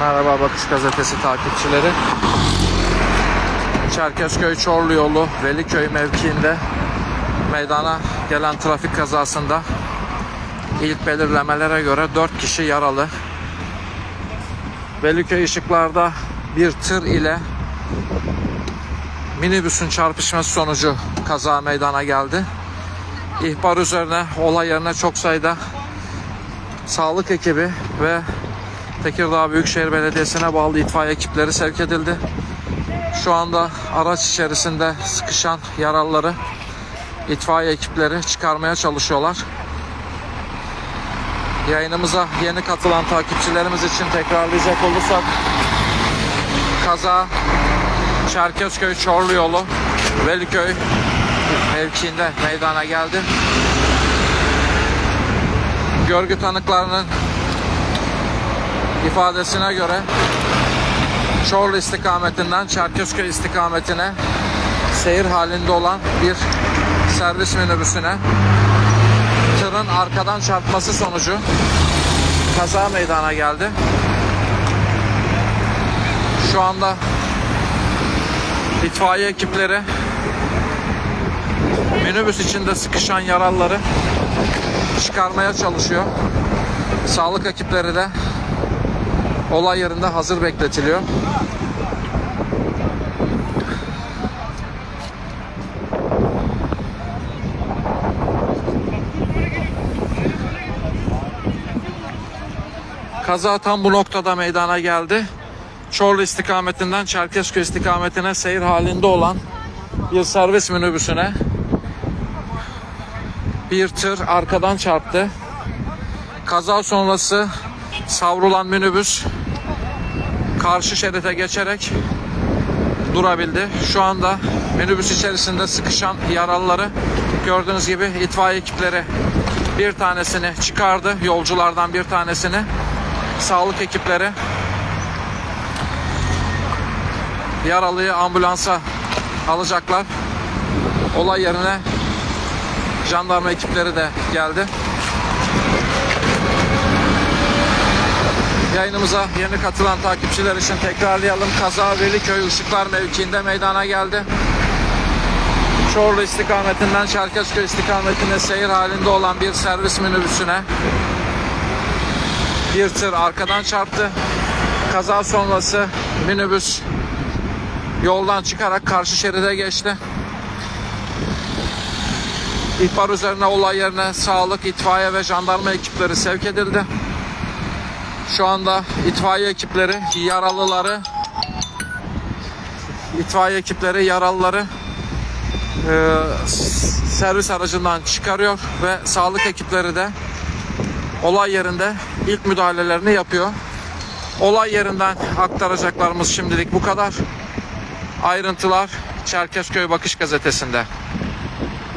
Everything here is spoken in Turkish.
Merhaba Bakış Gazetesi takipçileri. Çerkezköy Çorlu yolu Veliköy mevkiinde meydana gelen trafik kazasında ilk belirlemelere göre 4 kişi yaralı. Veliköy ışıklarda bir tır ile minibüsün çarpışması sonucu kaza meydana geldi. İhbar üzerine olay yerine çok sayıda sağlık ekibi ve Tekirdağ Büyükşehir Belediyesi'ne bağlı itfaiye ekipleri sevk edildi. Şu anda araç içerisinde sıkışan yaralıları itfaiye ekipleri çıkarmaya çalışıyorlar. Yayınımıza yeni katılan takipçilerimiz için tekrarlayacak olursak kaza Çerkezköy Çorlu yolu Veliköy mevkiinde meydana geldi. Görgü tanıklarının ifadesine göre Çorlu istikametinden Çerkezköy istikametine seyir halinde olan bir servis minibüsüne tırın arkadan çarpması sonucu kaza meydana geldi. Şu anda itfaiye ekipleri minibüs içinde sıkışan yaralıları çıkarmaya çalışıyor. Sağlık ekipleri de olay yerinde hazır bekletiliyor. Kaza tam bu noktada meydana geldi. Çorlu istikametinden Çerkezköy istikametine seyir halinde olan bir servis minibüsüne bir tır arkadan çarptı. Kaza sonrası savrulan minibüs karşı şerite geçerek durabildi. Şu anda minibüs içerisinde sıkışan yaralıları gördüğünüz gibi itfaiye ekipleri bir tanesini çıkardı. Yolculardan bir tanesini. Sağlık ekipleri yaralıyı ambulansa alacaklar. Olay yerine jandarma ekipleri de geldi. Yayınımıza yeni katılan takipçiler için tekrarlayalım. Kaza Veliköy Işıklar mevkiinde meydana geldi. Çorlu istikametinden Çerkezköy istikametine seyir halinde olan bir servis minibüsüne bir tır arkadan çarptı. Kaza sonrası minibüs yoldan çıkarak karşı şeride geçti. İhbar üzerine olay yerine sağlık, itfaiye ve jandarma ekipleri sevk edildi. Şu anda itfaiye ekipleri yaralıları itfaiye ekipleri yaralıları e, servis aracından çıkarıyor ve sağlık ekipleri de olay yerinde ilk müdahalelerini yapıyor. Olay yerinden aktaracaklarımız şimdilik bu kadar. Ayrıntılar Çerkezköy Bakış Gazetesi'nde.